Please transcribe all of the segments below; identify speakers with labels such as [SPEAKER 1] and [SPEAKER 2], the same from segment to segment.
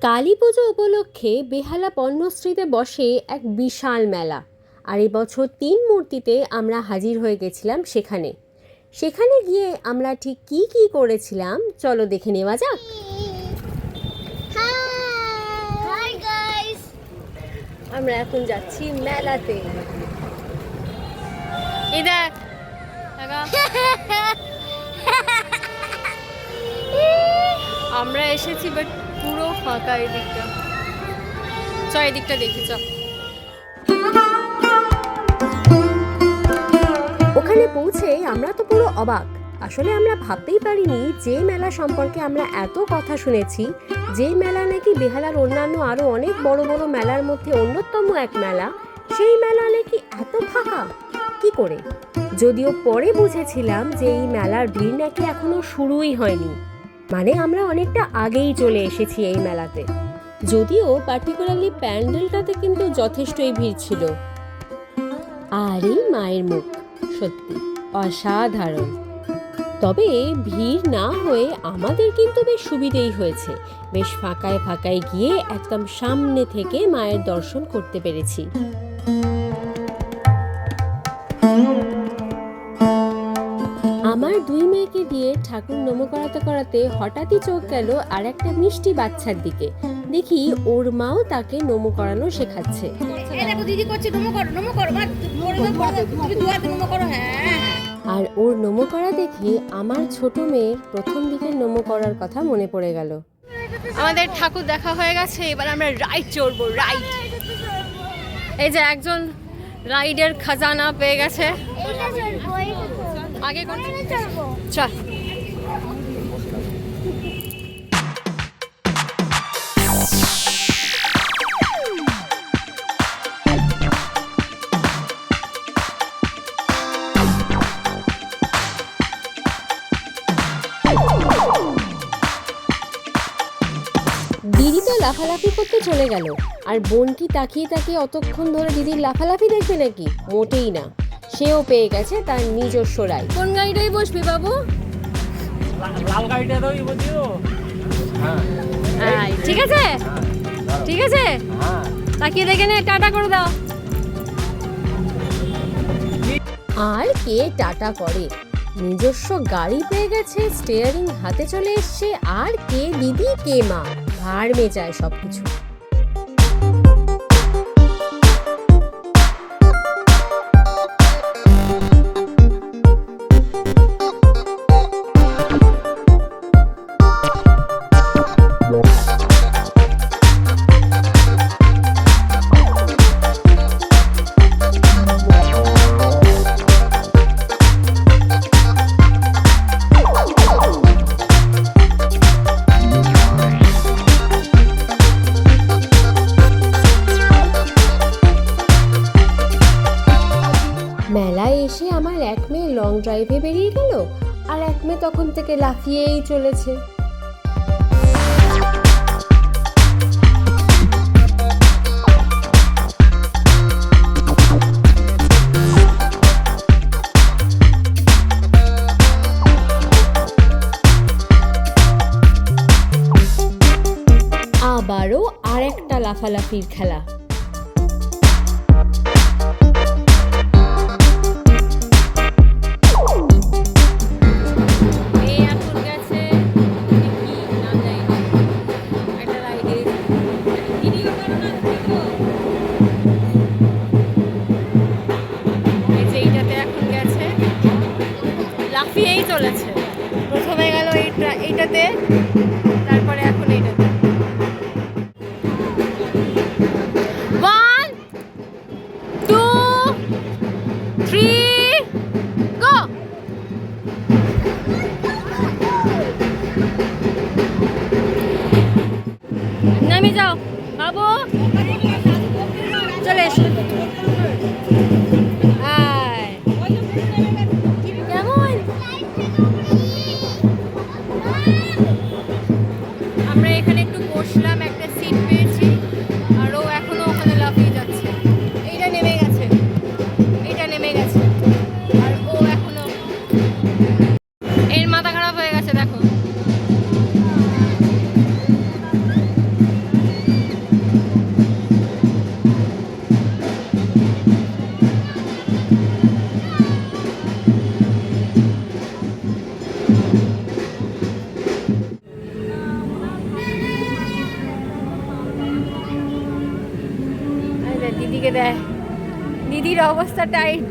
[SPEAKER 1] কালী পুজো উপলক্ষে বেহালা পণ্যশ্রীতে বসে এক বিশাল মেলা। আর এবছর তিন মূর্তিতে আমরা হাজির হয়ে গেছিলাম সেখানে। সেখানে গিয়ে আমরা ঠিক কী কী করেছিলাম চলো দেখে নেওয়া যাক। আমরা এখন যাচ্ছি মেলাতে। এই দেখ। আমরা এসেছি বাট পুরো ফাঁকা এই দিকটা চ এই দিকটা দেখি চ ওখানে পৌঁছে আমরা তো পুরো অবাক। আসলে আমরা ভাবতেই পারিনি যে মেলা সম্পর্কে আমরা এত কথা শুনেছি, যে মেলা নাকি বেহালার অন্যান্য আরও অনেক বড় বড় মেলার মধ্যে অন্যতম এক মেলা। সেই মেলা নাকি এত ফাঁকা? কি করে? যদিও পরে বুঝেছিলাম যে এই মেলার ভিড় নাকি এখনও শুরুই হয়নি। মানে আমরা অনেকটা আগেই চলে এসেছি এই মেলাতে। যদিও পার্টিকুলারলি প্যান্ডেলটাতে কিন্তু যথেষ্টই ভিড় ছিল। আর এই মায়ের মুখ, সত্যি, অসাধারণ। তবে ভিড় না হয়ে আমাদের কিন্তু বেশ সুবিধেই হয়েছে। বেশ ফাঁকায় ফাঁকায় গিয়ে একদম সামনে থেকে মায়ের দর্শন করতে পেরেছি। দুই মেয়েকে দিয়ে ঠাকুর নমো করাতে করাতে হঠাৎই চোখ গেল আর একটা মিষ্টি বাচ্চার দিকে। দেখি ওর মাও তাকে নমো করানো শেখাচ্ছে।
[SPEAKER 2] দিদি করছে নমো করো নমো করো মা পড়ে দাও পড়ে দাও তুমি দুয়াতে নমো করো হ্যাঁ
[SPEAKER 1] আর ওর নমো করা দেখে আমার ছোট মেয়ের প্রথম দিকের নমো করার কথা মনে পড়ে গেল। আমাদের ঠাকুর দেখা হয়ে গেছে এবার আমরা রাইড চড়বো রাইড। এই যে একজন রাইডের খাজানা পেয়ে গেছে। আগে কোন চল। দিদি তো লাফালাফি করতে চলে গেল আর বোন কি তাকিয়ে তাকিয়ে অতক্ষণ ধরে দিদির লাফালাফি দেখবে নাকি? মোটেই না। সেও পেয়ে গেছে তার নিজস্ব রাই কোন গাড়িটাই বসবি বাবু?
[SPEAKER 3] লাল হ্যাঁ।
[SPEAKER 1] ঠিক আছে? ঠিক আছে? তাকিয়ে দেখে নে টাটা করে দাও। আর কে টাটা করে? নিজস্ব গাড়ি পেয়ে গেছে স্টিয়ারিং হাতে চলে এসছে আর কে দিদি কে মা? ভাড় মেচায় সব তখন থেকে লাফিয়েই চলেছে। আবারও আরেকটা লাফালাফির খেলা। তারপরে এখন এইটাতে টু থ্রি গো নামে যাও। বাবু চলে এসো। দেয়। দিদির অবস্থা টাইট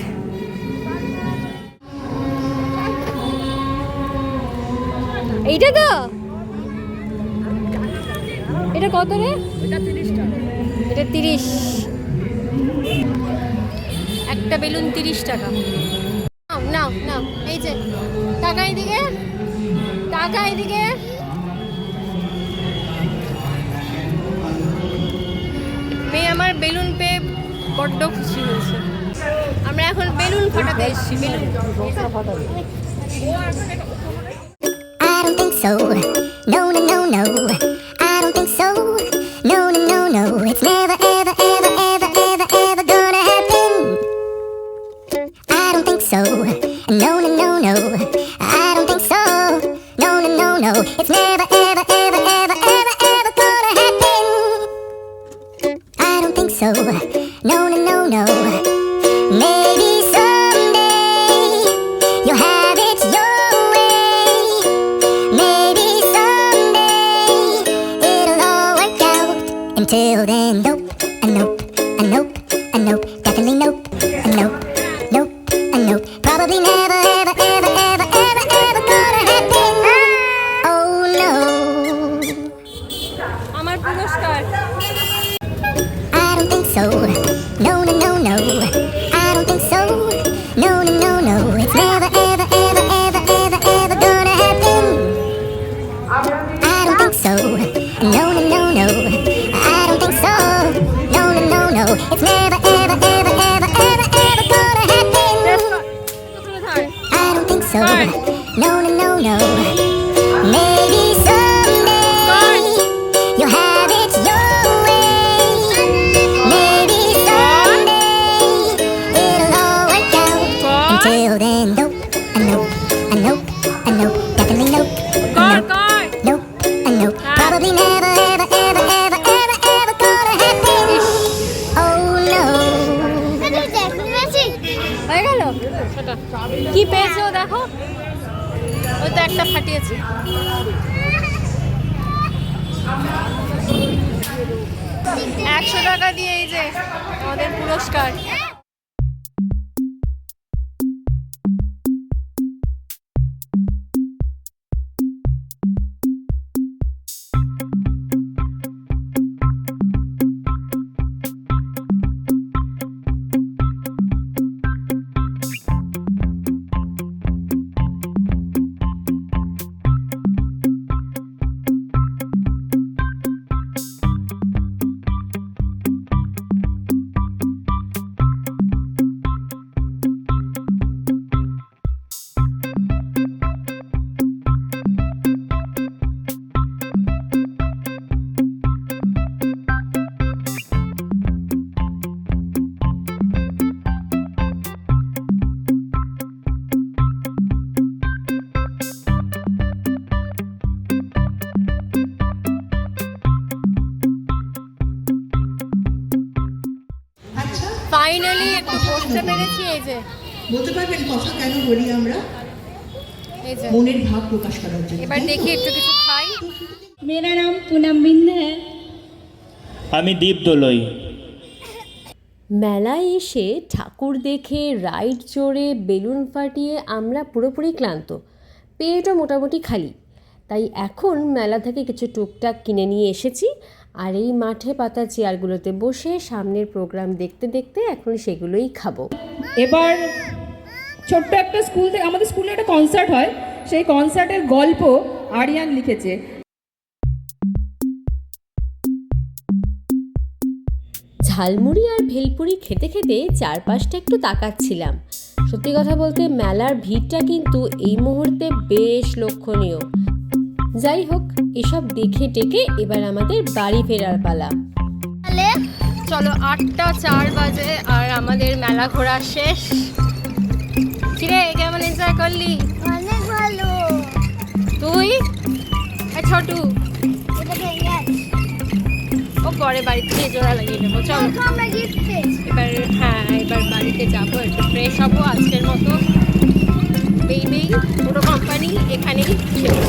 [SPEAKER 1] এইটা তো? এটা কত রে?
[SPEAKER 2] এটা তিরিশ
[SPEAKER 1] একটা বেলুন তিরিশ টাকা। নাও নাও এই যে টাকা এদিকে টাকা এদিকে মেয়ে আমার বেলুন পেয়ে বড্ড খুশি হয়েছে আমরা এখন বেলুন ফাটাতে এসেছি balloon
[SPEAKER 4] I don't think so. No, no, no, no. I don't think so. No, no, no, no. It's never, ever, ever, ever, ever, ever gonna happen. I don't think so. No, no, no, no. I don't think so. No, no, no, no. It's never, Until then, nope, a nope, a nope, a nope, definitely nope, a nope, nope, a nope. Probably never, ever, ever, ever, ever, ever gonna happen. Oh no.
[SPEAKER 1] আমার পুরস্কার
[SPEAKER 4] I don't think so.
[SPEAKER 1] একশো টাকা দিয়ে এই যে আমাদের পুরস্কার। এই যে।
[SPEAKER 5] বলতে পারবেন কথা কেন বলি আমরা? মনের ভাব প্রকাশ করার জন্য
[SPEAKER 1] এবার দেখি একটু কিছু খাই।
[SPEAKER 6] মেরা নাম পুনম
[SPEAKER 7] আমি দীপ দোলই।
[SPEAKER 1] মেলায় এসে ঠাকুর দেখে রাইড চড়ে বেলুন ফাটিয়ে আমরা পুরোপুরি ক্লান্ত। পেয়েটা মোটামুটি খালি। তাই এখন মেলা থেকে কিছু টুকটাক কিনে নিয়ে এসেছি। আর এই মাঠে পাতা চেয়ারগুলোতে বসে সামনের প্রোগ্রাম দেখতে দেখতে এখন সেগুলোই খাব।
[SPEAKER 6] এবার ছোট্ট একটা স্কুল থেকে আমাদের স্কুলে একটা কনসার্ট হয়। সেই কনসার্টের গল্প আরিয়ান লিখেছে।
[SPEAKER 1] ঝালমুড়ি আর ভেলপুরি খেতে খেতে চারপাশটা একটু তাকাচ্ছিলাম। সত্যি কথা বলতে মেলার ভিড়টা কিন্তু এই মুহূর্তে বেশ লক্ষণীয়। যাই হোক এসব দেখে টেকে এবার আমাদের বাড়ি ফেরার পালা। চলো আটটা চার বাজে আর আমাদের মেলা ঘোরা শেষ। কিরে কেমন এনজয় করলি?
[SPEAKER 4] অনেক ভালো।
[SPEAKER 1] তুই? এ ছোটু। ও পরে বাড়িতে গিয়ে জোড়া লাগিয়ে নেব চলো। এবার হ্যাঁ এবার বাড়িতে যাব একটু ফ্রেশ হব আজকের মতো। বেই বেই পুরো কোম্পানি এখানেই শেষ।